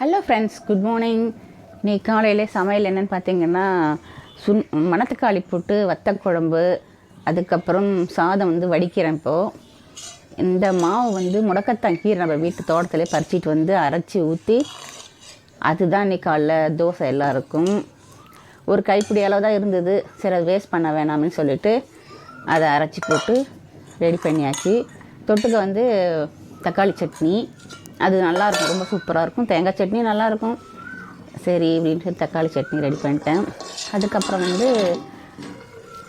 Hello friends good morning நீ காலையிலே சமையல் என்னன்னு பார்த்தீங்கன்னா சுன் மணத்தக்காளி போட்டு வத்த குழம்பு அதுக்கப்புறம் சாதம் வந்து வடிக்கிறேன் இப்போது இந்த மாவு வந்து முடக்கத்தான் கீரை நம்ம வீட்டு தோட்டத்திலே பறிச்சிட்டு வந்து அரைச்சி ஊற்றி அதுதான் இன்னைக்கு காலைல தோசை எல்லாருக்கும். ஒரு கைப்பிடி அளவு தான் இருந்தது. சரி அது வேஸ்ட் பண்ண வேணாம்னு சொல்லிட்டு அதை அரைச்சி போட்டு ரெடி பண்ணியாச்சு. தொட்டுக்க வந்து தக்காளி சட்னி அது நல்லாயிருக்கும் ரொம்ப சூப்பராக இருக்கும் தேங்காய் சட்னி நல்லாயிருக்கும் சரி அப்படின்னு சொல்லி தக்காளி சட்னி ரெடி பண்ணிட்டேன். அதுக்கப்புறம் வந்து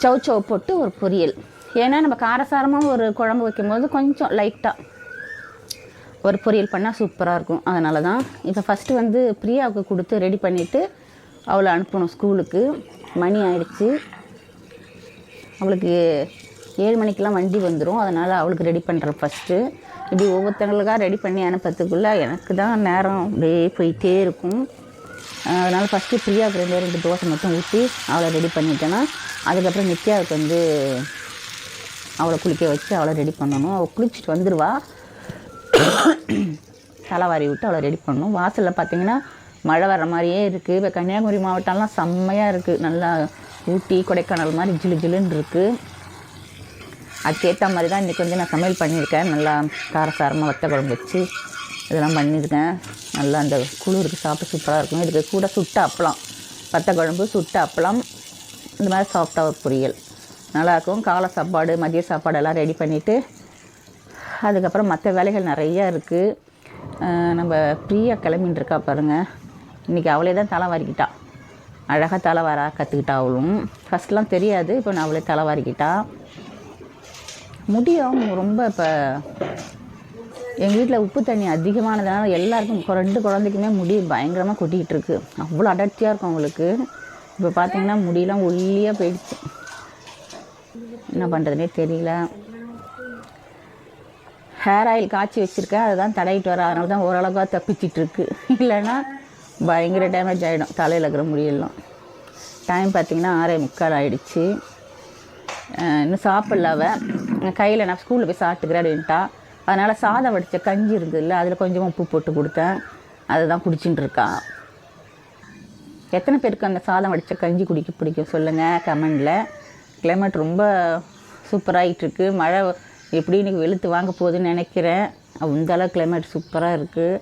சவ் சவ் போட்டு ஒரு பொரியல். ஏன்னா நம்ம காரசாரமாக ஒரு குழம்பு வைக்கும்போது கொஞ்சம் லைட்டாக ஒரு பொரியல் பண்ணால் சூப்பராக இருக்கும் அதனால தான் இப்போ ஃபஸ்ட்டு வந்து பிரியாவுக்கு கொடுத்து ரெடி பண்ணிவிட்டு அவளை அனுப்பணும் ஸ்கூலுக்கு மணி ஆயிடுச்சு. அவளுக்கு ஏழு மணிக்கெலாம் வண்டி வந்துடும் அதனால் அவளுக்கு ரெடி பண்ணுறேன் ஃபஸ்ட்டு இப்படி ஒவ்வொருத்தங்களுக்காக ரெடி பண்ணி அனுப்புறதுக்குள்ளே எனக்கு தான் நேரம் அப்படியே போயிட்டே இருக்கும். அதனால் ஃபஸ்ட்டு ஃப்ரீயாக ரெண்டு ரெண்டு தோசை மட்டும் ஊற்றி அவளை ரெடி பண்ணிட்டேன்னா அதுக்கப்புறம் நித்யாவுக்கு வந்து அவளை குளிக்க வச்சு அவளை ரெடி பண்ணணும். அவள் குளிச்சுட்டு வந்துடுவா தலைவாரி விட்டு அவளை ரெடி பண்ணணும். வாசலில் பார்த்தீங்கன்னா மழை வர மாதிரியே இருக்குது இப்போ கன்னியாகுமரி மாவட்டம்லாம் செம்மையாக இருக்குது நல்லா ஊட்டி கொடைக்கானல் மாதிரி ஜிலு ஜிலுன்னு இருக்குது அதுக்கேற்ற மாதிரி தான் இன்றைக்கி வந்து நான் சமையல் பண்ணியிருக்கேன். நல்லா காரசாரமாக வத்த குழம்பு வச்சு இதெல்லாம் பண்ணியிருக்கேன். நல்லா அந்த குளிருக்கு சாப்பிட்டு சூப்பராக இருக்கும். இதுக்கு கூட சுட்ட அப்பளம் வத்த குழம்பு சுட்ட அப்பளம் இந்த மாதிரி சாஃப்டாக ஒரு பொரியல். நல்லாயிருக்கும் காலை சாப்பாடு மதிய சாப்பாடு எல்லாம் ரெடி பண்ணிவிட்டு அதுக்கப்புறம் மற்ற வேலைகள் நிறையா இருக்குது நம்ம பிரியா கிளம்பின்னு இருக்கா பாருங்கள் இன்றைக்கி அவளே தான் தலை வாரிக்கிட்டா அழகாக தலை வர கற்றுக்கிட்டா அவளும் ஃபஸ்ட்லாம் தெரியாது இப்போ நான் அவளே தலை வாரிக்கிட்டா முடியும் ரொம்ப இப்போ எங்கள் வீட்டில் உப்பு தண்ணி அதிகமானதுனால எல்லாருக்கும் ரெண்டு குழந்தைக்குமே முடி பயங்கரமாக கொட்டிக்கிட்டு இருக்கு. அவ்வளோ அடர்த்தியாக இருக்கும் அவங்களுக்கு. இப்போ பார்த்தீங்கன்னா முடியெல்லாம் ஒல்லியாக போயிடுச்சு. என்ன பண்ணுறதுனே தெரியல. ஹேர் ஆயில் காய்ச்சி வச்சுருக்கேன். அதுதான் தடையிட்டு வர அதனால தான் ஓரளவுக்காக தப்பிச்சிட்ருக்கு இல்லைன்னா பயங்கர டேமேஜ் ஆகிடும் தலையில் இருக்கிற முடியெல்லாம். டைம் பார்த்தீங்கன்னா ஆறே முக்கால் ஆகிடுச்சு இன்னும் சாப்பிடல அவன் கையில் நான் ஸ்கூலில் போய் சாப்பிட்டுக்கிறேன் அப்படின்ட்டா அதனால் சாதம் வடித்த கஞ்சி இருந்ததுல்ல அதில் கொஞ்சமாக உப்பு போட்டு கொடுத்தேன். அதை தான் குடிச்சிட்டு இருக்கா. எத்தனை பேருக்கு அந்த சாதம் வடித்த கஞ்சி குடிக்க பிடிக்கும் சொல்லுங்கள் கமெண்டில். கிளைமேட் ரொம்ப சூப்பராகிட்டு இருக்கு மழை எப்படி இன்னைக்கு வெளுத்து வாங்க போகுதுன்னு நினைக்கிறேன். அந்த அளவு கிளைமேட் சூப்பராக இருக்குது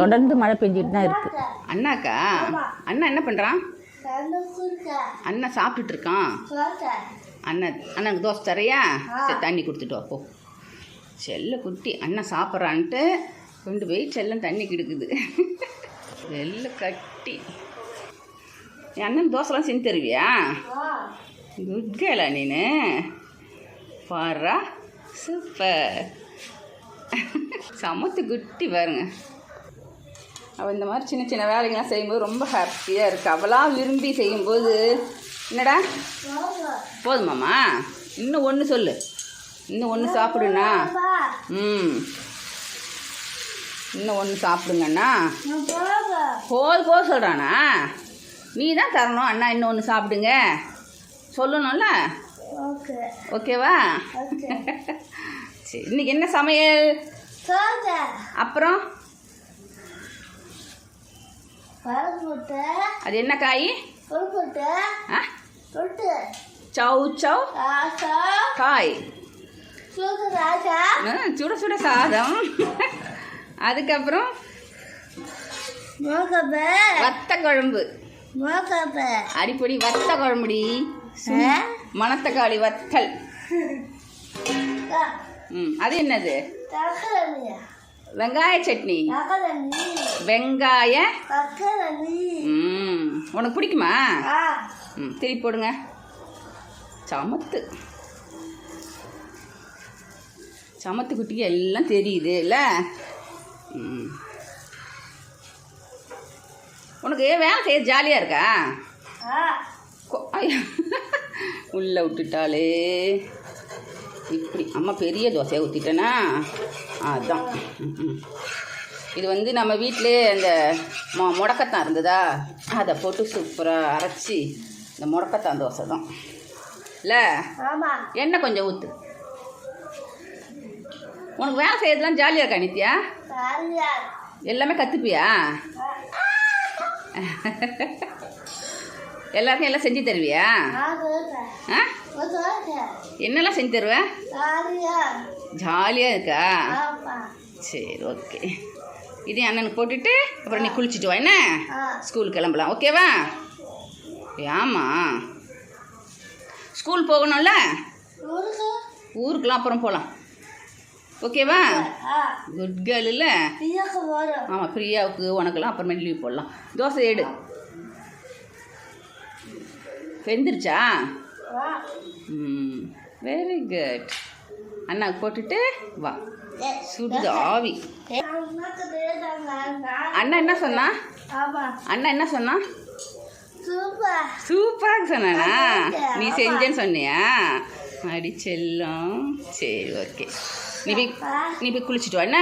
தொடர்ந்து மழை பெஞ்சிட்டு தான் இருக்குது அண்ணாக்கா? அண்ணா என்ன பண்ணுறான் அண்ணா சாப்பிட்டுட்டு இருக்கான். அண்ணன் அண்ணனுக்கு தோசை தரையா சரி தண்ணி கொடுத்துட்டு வா போ. செல்ல குட்டி அண்ணன் சாப்பிட்றான்ட்டு கொண்டு போய் செல்லம் தண்ணி கிடுக்குது. செல்ல கட்டி. என் அண்ணன் தோசைலாம் செஞ்சு தருவியா? குட் கேளா நீனு? பாரா சூப்பர். சமத்து குட்டி பாருங்க. அவள் இந்த மாதிரி சின்ன சின்ன வேலைகள்லாம் செய்யும்போது ரொம்ப ஹாப்பியாக இருக்குது அவளாக விரும்பி செய்யும்போது என்னடா? போதுமாம்மா இன்னும் ஒன்று சொல்லு. இன்னும் ஒன்று சாப்பிடுண்ணா. ம். இன்னும் ஒன்று சாப்பிடுங்கண்ணா. போது போக சொல்கிறானா நீ தான் தரணும். அண்ணா இன்னும் ஒன்று சாப்பிடுங்க. சொல்லணும்ல? ஓகேவா? சரி இன்னைக்கு என்ன சமையல்? அப்புறம்? அது என்ன காய்? ஆ? சவு சவு. காய். சுட சுட சாதம். அதுக்கப்புறம் வத்த குழம்பு அடிப்பொடி வத்த குழம்புடி மணத்தக்காளி வத்தல். ம் அது என்னது? வெங்காய சட்னி. வெங்காய. ம் உனக்கு பிடிக்குமா? ம். திருப்பி போடுங்க. சமத்து. சமத்து குட்டிக்கு எல்லாம் தெரியுது இல்லை? உனக்கு வேலை செய்ய ஜாலியாக இருக்கா? உள்ளே விட்டுட்டாளே. இப்படி. அம்மா பெரிய தோசையை ஊற்றிட்டேனா அதான். ம், ம். இது வந்து நம்ம வீட்டிலே அந்த மொ முடக்கத்தான் இருந்ததா? அதை போட்டு சூப்பராக அரைச்சி இந்த முடக்கத்தான் தோசை தான். இல்லை எண்ணெய் கொஞ்சம் ஊற்று உனக்கு வேலை செய்யறதுலாம் ஜாலியாக இருக்கா நித்யா? எல்லாமே கற்றுப்பியா எல்லாருக்கும் எல்லாம் செஞ்சு தருவியா? என்னெல்லாம் செஞ்சு தருவேன் ஜாலியாக இருக்கா. சரி ஓகே இதையும் அண்ணனுக்கு போட்டுட்டு அப்புறம் நீ குளிச்சுட்டு வா என்ன? ஸ்கூல் கிளம்பலாம். ஓகேவா ஆமா ஸ்கூல் போகணும்ல? ஊருக்குலாம் அப்புறம் போகலாம் ஓகேவா? குட் கேர்ள் இல்லை? ஆமாம் பிரியாவுக்கு உனக்கெல்லாம் அப்புறமேட்டு லீவ் போடலாம். தோசை எடு. வெந்துருச்சா? ம் வெரி குட் அண்ணாக்கு போட்டுட்டு வா. சுடுது ஆவி. அண்ணா என்ன சொன்னா? அண்ணா என்ன சொன்னா? சூப்பராக சொன்னானா? நீ செஞ்சேன்னு சொன்னியா? அடி செல்லம். சரி ஓகே. நீ போய் நீ போய் குளிச்சுட்டு வா என்ன?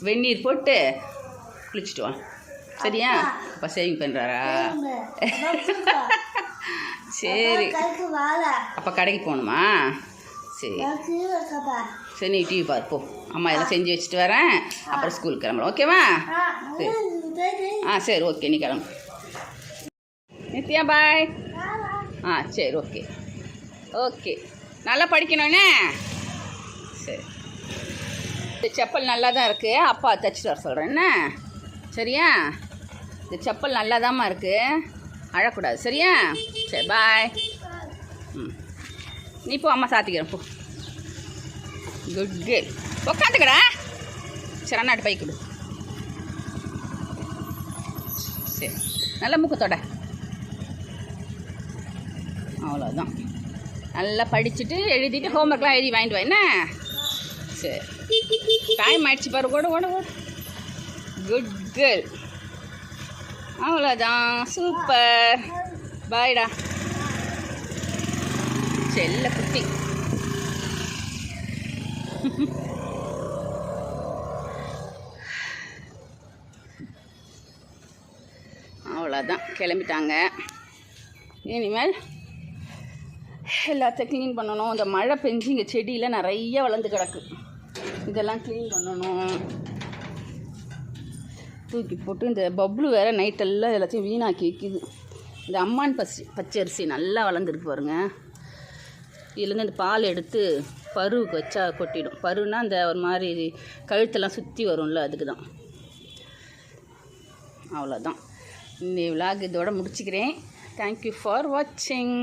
வெந்நீர் போட்டு குளிச்சுட்டு வா. சரியா? அப்பா. சேவிங் பண்ணுறாரா சரி. அப்போ கடைக்கு போகணுமா? சரி. சரி நீ டிவி பாரு போ. அம்மா இதெல்லாம் செஞ்சு வச்சுட்டு வரேன். அப்புறம் ஸ்கூலுக்கு கிளம்பலாம் ஓகேவா? ஆ சரி ஓகே நீ கிளம்பு. நித்யா பாய் ஆ சரி ஓகே ஓகே நல்லா படிக்கணும்னே சரி. இந்த செப்பல் நல்லா தான் இருக்குது அப்பா தைச்சிட்டு வர சொல்கிறேன் என்ன? சரியா? இந்த செப்பல் நல்லா தாம்மா இருக்குது அழக்கூடாது சரியா? சரி பாய் ம். நீ போ அம்மா சாத்திக்கிறேன் போ. குட் கேர்ள் உக்காந்துக்கடா. சரி அண்ணாட்டு பை கொடு. சரி. நல்ல மூக்கத்தோட அவ்வளோதான் நல்லா படிச்சுட்டு எழுதிட்டு ஹோம்ஒர்க்லாம் எழுதி வாங்கிட்டு வா. என்ன? சரி. டைம் ஆயிடுச்சு பாரு. ஓட ஓட ஓட. குட் கேர்ள் அவ்வளோதான் சூப்பர் பாய்டா செல்ல குட்டி. அவ்வளோதான் கிளம்பிட்டாங்க. இனிமேல் எல்லாத்தையும் க்ளீன் பண்ணணும். இந்த மழை பெஞ்சு இங்கே செடியில் நிறைய வளர்ந்து கிடக்கு. இதெல்லாம் க்ளீன் பண்ணணும். தூக்கி போட்டு இந்த பப்ளு வேறு நைட்டெல்லாம் எல்லாத்தையும் வீணாக்கி வைக்குது. இந்த அம்மான் பசி பச்சரிசி நல்லா வளர்ந்துருக்கு பாருங்க. இதுலேருந்து இந்த பால் எடுத்து பருவுக்கு வச்சா கொட்டிடும். பருன்னா அந்த ஒரு மாதிரி கழுத்தெல்லாம் சுற்றி வரும்ல அதுக்கு தான் அவ்வளோதான் இந்த விலாக் இதோட முடிச்சுக்கிறேன். தேங்க்யூ ஃபார் வாட்சிங்